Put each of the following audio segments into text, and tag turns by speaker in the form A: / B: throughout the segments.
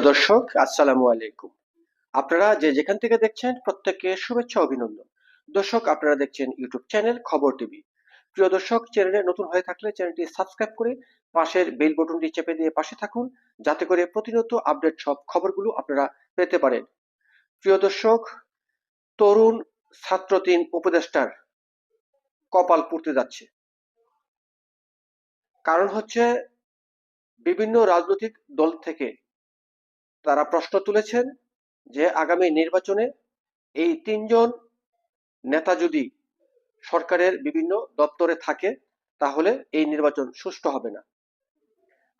A: প্রিয় দর্শক, আসসালামু আলাইকুম। আপনারা যে যেখান থেকে দেখছেন, প্রত্যেককে শুভেচ্ছা, অভিনন্দন। দর্শক, আপনারা দেখছেন ইউটিউব চ্যানেল খবর টিভি। প্রিয় দর্শক, চ্যানেলে নতুন হয়ে থাকলে চ্যানেলটি সাবস্ক্রাইব করে পাশের বেল বটনটি চেপে দিয়ে পাশে থাকুন, যাতে করে প্রতিনিয়ত আপডেট সব খবরগুলো আপনারা পেতে পারেন। প্রিয় দর্শক, তরুণ ছাত্র তিন উপদেষ্টার কপাল পুড়তে যাচ্ছে। কারণ হচ্ছে, বিভিন্ন রাজনৈতিক দল থেকে তারা প্রশ্ন তুলেছেন যে আগামী নির্বাচনে এই তিনজন নেতা যদি সরকারের বিভিন্ন দপ্তরে থাকে, তাহলে এই নির্বাচন সুষ্ঠু হবে না।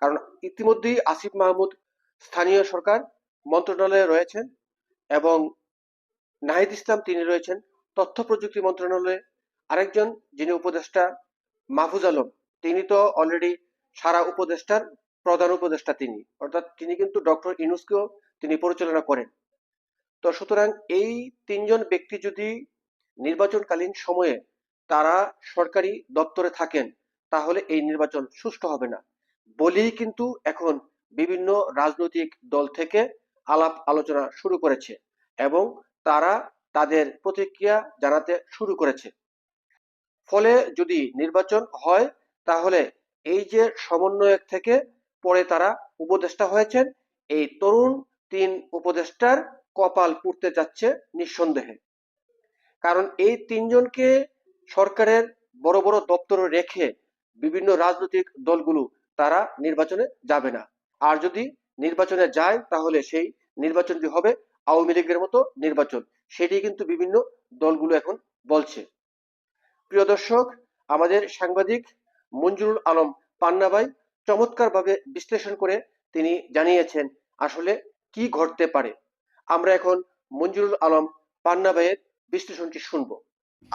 A: কারণ ইতিমধ্যেই আসিফ মাহমুদ স্থানীয় সরকার, মন্ত্রণালয়ে রয়েছেন এবং নাহিদ ইসলাম তিনি রয়েছেন। তথ্য প্রযুক্তি মন্ত্রণালয়ে আরেকজন যিনি উপদেষ্টা, মাহফুজ আলম, তিনি তো অলরেডি সারা উপদেষ্টার প্রধান উপদেষ্টা তিনি। অর্থাৎ তিনি কিন্তু ডক্টর ইনুসকেও তিনি পরিচালনা করেন। তো সুতরাং এই তিনজন ব্যক্তি যদি নির্বাচনকালীন সময়ে তারা সরকারি দপ্তরে থাকেন, তাহলে এই নির্বাচন সুষ্ঠু হবে না। বলেই কিন্তু এখন বিভিন্ন রাজনৈতিক দল থেকে আলাপ আলোচনা শুরু করেছে এবং তারা তাদের প্রতিক্রিয়া জানাতে শুরু করেছে। ফলে যদি নির্বাচন হয়, তাহলে এই যে সমন্বয়ক থেকে পরে তারা উপদেষ্টা হয়েছেন। এই তরুণ তিন উপদেষ্টার কপাল পুড়তে যাচ্ছে নিঃসন্দেহে। কারণ এই তিনজনকে সরকারের বড় বড় দপ্তরে রেখে বিভিন্ন রাজনৈতিক দলগুলো তারা নির্বাচনে যাবে না। আর যদি নির্বাচনে যায়, তাহলে সেই নির্বাচনটি হবে আওয়ামী লীগের মতো নির্বাচন। সেটি কিন্তু বিভিন্ন দলগুলো এখন বলছে। প্রিয় দর্শক, আমাদের সাংবাদিক মঞ্জুরুল আলম পান্নাবাই চমৎকারভাবে বিশ্লেষণ করে তিনি জানিয়েছেন আসলে কি ঘটতে পারে। আমরা এখন মঞ্জুরুল আলম পান্নাবাইয়ের বিশ্লেষণটি শুনব।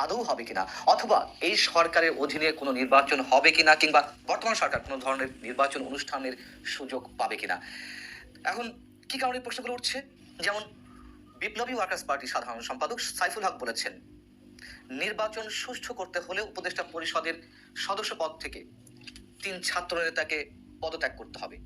B: আদৌ হবে কিনা? অথবা এই সরকারের অধীনে কোনো নির্বাচন হবে কিনা কিংবা বর্তমান সরকার কোনো ধরনের নির্বাচন অনুষ্ঠানের সুযোগ পাবে কিনা? এখন কি কারণে প্রশ্নগুলো উঠছে? যেমন বিপ্লবী ওয়ার্কার্স পার্টির সাধারণ সম্পাদক সাইফুল হক বলেছেন, নির্বাচন সুষ্ঠু করতে হলে উপদেষ্টা পরিষদের সদস্য পদ থেকে তিন ছাত্র নেতাকে পদত্যাগ করতে হবে।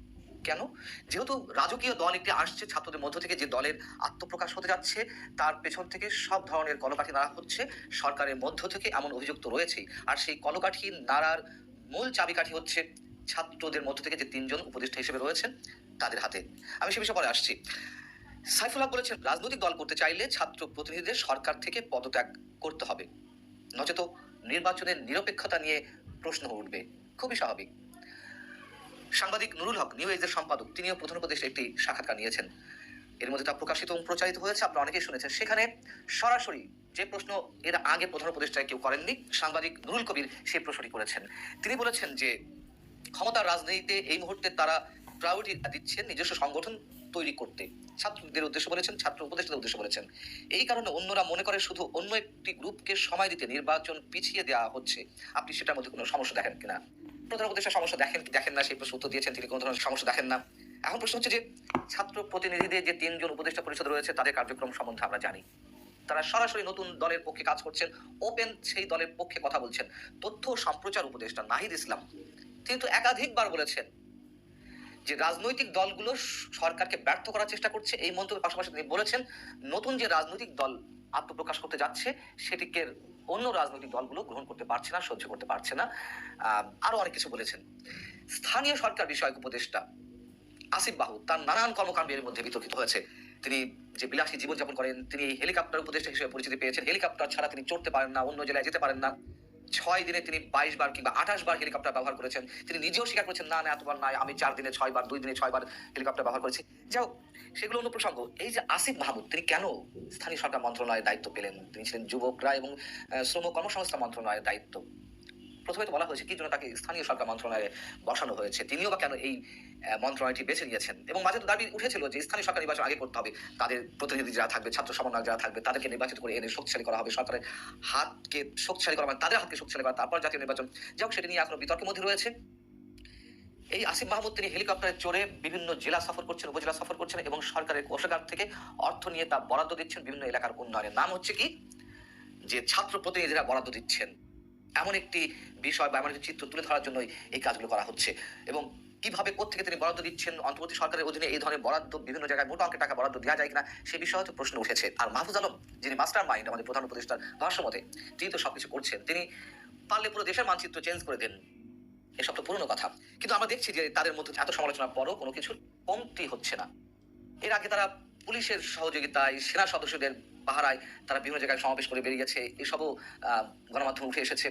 B: কেন? যেহেতু রাজকীয় দল একটি আসছে, ছাত্রদের মধ্য থেকে যে দলের আত্মপ্রকাশ হতে যাচ্ছে, তার পেছন থেকে সব ধরনের কলকাঠি নাড়া হচ্ছে, সরকারের মধ্য থেকে এমন অভিযোগ তো রয়েছেই। আর সেই কলকাঠি নাড়ার মূল চাবিকাঠি হচ্ছে ছাত্রদের মধ্য থেকে যে তিনজন উপদেষ্টা হিসেবে রয়েছেন, তাদের হাতে। আমি সে বিষয়ে পরে আসছি। সাইফুল হক বলেছেন, রাজনৈতিক দল করতে চাইলে ছাত্র প্রতিনিধিদের সরকার থেকে পদত্যাগ করতে হবে। নচেত নির্বাচনের নিরপেক্ষতা নিয়ে প্রশ্ন উঠবে। খুবই স্বাভাবিক। সাংবাদিক নুরুল হক নিউ এজের সম্পাদক, তিনিও প্রধান উপদেশে একটি সাক্ষাৎকার নিয়েছেন। এর মধ্যে তা প্রকাশিত এবং প্রচারিত হয়েছে, আপনারা অনেকেই শুনেছেন। সেখানে সরাসরি যে প্রশ্ন এর আগে প্রধান উপদেষ্টায় কেউ করেননি, সাংবাদিক নুরুল কবির সেই প্রশ্নটি করেছেন। তিনি বলেছেন যে ক্ষমতার রাজনীতিতে এই মুহূর্তে তারা প্রায়োরিটি দিচ্ছেন নিজস্ব সংগঠন তৈরি করতে। ছাত্রদের উদ্দেশ্য বলেছেন, ছাত্র উপদেষ্টাদের উদ্দেশ্য বলেছেন। এই কারণে অন্যরা মনে করে শুধু অন্য একটি গ্রুপকে সময় দিতে নির্বাচন পিছিয়ে দেওয়া হচ্ছে। আপনি সেটার মধ্যে কোনো সমস্যা দেখেন কিনা? প্রধান উপদেষ্টা সমস্যা দেখেন দেখেন না, সেই প্রশ্ন উত্তর দিয়েছেন তিনি, কোনো ধরনের সমস্যা দেখেন না। এখন প্রশ্ন হচ্ছে যে, ছাত্র প্রতিনিধিদের যে তিনজন উপদেষ্টা পরিষদ রয়েছে, তাদের কার্যক্রম সম্বন্ধে আমরা জানি। তারা সরাসরি নতুন দলের পক্ষে কাজ করছেন, ওপেন সেই দলের পক্ষে কথা বলছেন। তথ্য সম্প্রচার উপদেষ্টা নাহিদ ইসলাম। তিনি তো একাধিকবার বলেছেন যে রাজনৈতিক দলগুলো সরকারকে ব্যর্থ করার চেষ্টা করছে, এই মন্তব্যের পাশাপাশি তিনি বলেছেন, নতুন যে রাজনৈতিক দল আত্মপ্রকাশ করতে যাচ্ছে, সেটিকে অন্য রাজনৈতিক দলগুলো গ্রহণ করতে পারছে না, সহ্য করতে পারছে না। আরও অনেক কিছু বলেছেন। স্থানীয় সরকার বিষয়ক উপদেষ্টা আসিফ বাহু তার নানান কর্মকাণ্ডের মধ্যে বিতর্কিত হয়েছে। তিনি যে বিলাসী জীবনযাপন করেন, তিনি হেলিকপ্টার উপদেষ্টা হিসেবে পরিচিতি পেয়েছেন। হেলিকপ্টার ছাড়া তিনি চড়তে পারেন না, অন্য জেলায় যেতে পারেন না। ছয় দিনে তিনি বাইশ বার কিংবা আঠাশ বার হেলিকপ্টার ব্যবহার করেছেন। তিনি নিজেও স্বীকার করেছেন, না না, এতবার নয় আমি চার দিনে ছয় বার, দুই দিনে ছয় বার হেলিকপ্টার ব্যবহার করেছি। যাও সেগুলো অন্য প্রসঙ্গ। এই যে আসিফ মাহমুদ, তিনি কেন স্থানীয় সরকার মন্ত্রণালয়ের দায়িত্ব পেলেন? তিনি ছিলেন যুবকরা এবং শ্রম কর্মসংস্থা মন্ত্রণালয়ের দায়িত্ব। প্রথমে তো বলা হয়েছে কি জন্য তাকে স্থানীয় সরকার মন্ত্রণালয়ে বসানো হয়েছে। তিনিও বা কেন এই মন্ত্রণালয়টি বেছে নিয়েছেন? এবং মাঝে তো দাবি উঠেছিল যে স্থানীয় সরকার নির্বাচন আগে করতে হবে। তাদের প্রতিনিধি যারা থাকবে, ছাত্র সমন্বয়ক যারা থাকবে, তাদেরকে নির্বাচিত করে এনে শক্তিশালী করা হবে। সরকারের হাতকে শক্তিশালী করা মানে তাদের হাতকে শক্তিশালী করা, তারপর জাতীয় নির্বাচন। যাই হোক, সেটা নিয়ে এখনও বিতর্কের মধ্যে রয়েছে। এই আসিফ মাহমুদ, তিনি হেলিকপ্টারে চড়ে বিভিন্ন জেলা সফর করছেন, উপজেলা সফর করছেন এবং সরকারের কোষাগার থেকে অর্থ নিয়ে তা বরাদ্দ দিচ্ছেন বিভিন্ন এলাকার উন্নয়নের। নাম হচ্ছে কি? যে ছাত্র প্রতিনিধিরা বরাদ্দ দিচ্ছেন। এমন একটি বিষয় বা এমন একটি চিত্র তুলে ধরার জন্যই এই কাজগুলো করা হচ্ছে। এবং কীভাবে কোথেকে তিনি বরাদ্দ দিচ্ছেন, অন্তর্বর্তী সরকারের অধীনে এই ধরনের বরাদ্দ, বিভিন্ন জায়গায় মোটা অঙ্কের টাকা বরাদ্দ দেওয়া যায় কিনা, সে বিষয়ে হয়তো প্রশ্ন উঠেছে। আর মাহফুজ আলম, যিনি মাস্টার মাইন্ড আমাদের প্রধান উপদেষ্টার ভাষ্যমতে, তিনি তো সবকিছু করছেন। তিনি পারলে পুরো দেশের মানচিত্র চেঞ্জ করে দেন। এসব তো পুরনো কথা। কিন্তু আমরা দেখছি যে তাদের মধ্যে এত সমালোচনার পরও কোনো কিছুর কমতি হচ্ছে না। এর আগে তারা পুলিশের সহযোগিতায়, সেনা সদস্যদের পাহারায় তারা বিভিন্ন জায়গায় সমাবেশ করে বেরিয়েছে এসবও গণমাধ্যমে উঠে এসেছে।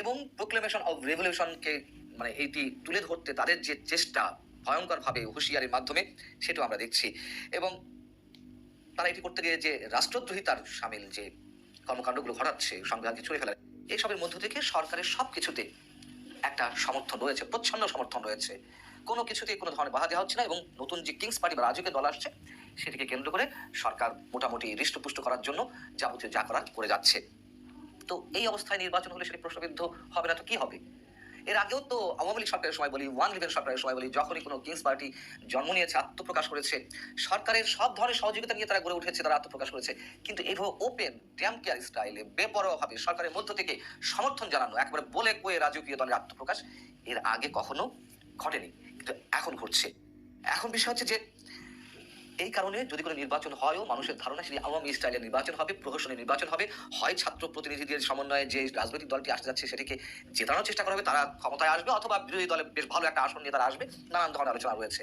B: এবং প্রোক্লেমেশন অফ রেভলিউশনকে মানে এইটি তুলে ধরতে তাদের যে চেষ্টা ভয়ঙ্করভাবে হুঁশিয়ারির মাধ্যমে, সেটাও আমরা দেখছি। এবং তারা এটি করতে গিয়ে যে রাষ্ট্রদ্রোহিতার সামিল যে কর্মকাণ্ডগুলো ঘটাচ্ছে, সংবিধানকে ছুঁড়ে ফেলার এইসবের মধ্য থেকে সরকারের সব কিছুতে একটা সমর্থন রয়েছে, প্রচ্ছন্ন সমর্থন রয়েছে। কোনো কিছুতে কোনো ধরনের বাধা দেওয়া হচ্ছে না এবং নতুন যে কিংস পার্টি বা রাজকীয় দল আসছে সেটিকে কেন্দ্র করে সরকার মোটামুটি হৃষ্টপুষ্ট করার জন্য যাবতীয় যা করার করে যাচ্ছে। তো এই অবস্থায় নির্বাচন হলে সেটি প্রশ্নবিদ্ধ হবে না তো কি হবে? এর আগেও তো আওয়ামী লীগ সরকারের সময় বলি, ওয়ান লিভেন সরকারের সময় বলি, যখনই কোনো কিংস পার্টি জন্ম নিয়েছে, আত্মপ্রকাশ করেছে, সরকারের সব ধরনের সহযোগিতা নিয়ে তারা গড়ে উঠেছে, তারা আত্মপ্রকাশ করেছে। কিন্তু এইভাবে ওপেন ড্যাম কেয়ার স্টাইলে বেপরোয়াভাবে সরকারের মধ্য থেকে সমর্থন জানানো, একবারে বলে কয়ে রাজকীয় দলের আত্মপ্রকাশ, এর আগে কখনো ঘটেনি। কিন্তু এখন ঘটছে। এখন বিষয় হচ্ছে যে এই কারণে যদি কোনো নির্বাচন হয়ও মানুষের ধারণা সেটি আওয়ামী স্টাইলের নির্বাচন হবে, প্রহসনের নির্বাচন হবে, হয় ছাত্র প্রতিনিধিদের সমন্বয়ে যে রাজনৈতিক দলটি আসতে যাচ্ছে সেটিকে জেতানোর চেষ্টা করা হবে, তারা ক্ষমতায় আসবে অথবা বিরোধী দলে বেশ ভালো একটা আসন নিয়ে তারা আসবে, নানান ধরনের আলোচনা রয়েছে।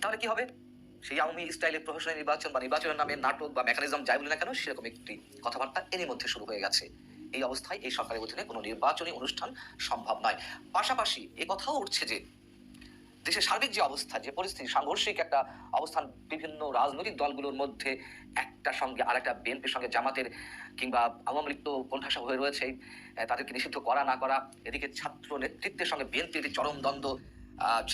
B: তাহলে কি হবে? সেই আওয়ামী স্টাইলের প্রহসনের নির্বাচন বা নির্বাচনের নামে নাটক বা মেকানিজম যাই বলি না কেন, সেরকম একটি কথাবার্তা এরই মধ্যে শুরু হয়ে গেছে। এই অবস্থায় এই সরকারের অধীনে কোনো নির্বাচনী অনুষ্ঠান সম্ভব নয়। পাশাপাশি এ কথাও উঠছে যে দেশের সার্বিক যে অবস্থা, যে পরিস্থিতি, সাংঘর্ষিক একটা অবস্থান বিভিন্ন রাজনৈতিক দলগুলোর মধ্যে একটা সঙ্গে আরেকটা বিএনপির সঙ্গে জামাতের কিংবা আওয়ামী লীগ তো কোণঠাসা হয়ে রয়েছে তাদেরকে নিষিদ্ধ করা না করা, এদিকে ছাত্র নেতৃত্বের সঙ্গে বিএনপির একটি চরম দ্বন্দ্ব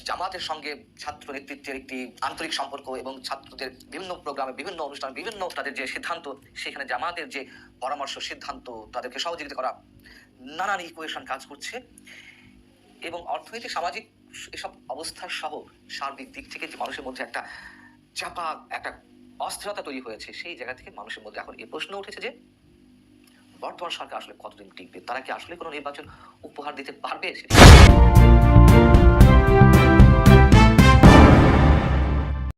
B: জামাতের সঙ্গে ছাত্র নেতৃত্বের একটি আন্তরিক সম্পর্ক এবং ছাত্রদের বিভিন্ন প্রোগ্রামে বিভিন্ন অনুষ্ঠান, বিভিন্ন তাদের যে সিদ্ধান্ত, সেখানে জামাতের যে পরামর্শ, সিদ্ধান্ত, তাদেরকে সহযোগিতা করা নানান ইকুয়েশন কাজ করছে এবং অর্থনৈতিক, সামাজিক এসব অবস্থার সহ সার্বিক দিক থেকে যে মানুষের মধ্যে একটা চাপা, একটা অস্থিরতা তৈরি হয়েছে, সেই জায়গা থেকে মানুষের মধ্যে এখন এই প্রশ্ন উঠেছে যে, বর্তমান সরকার আসলে কতদিন টিকবে? তারা কি আসলে কোনো নির্বাচন উপহার দিতে পারবে? সেটি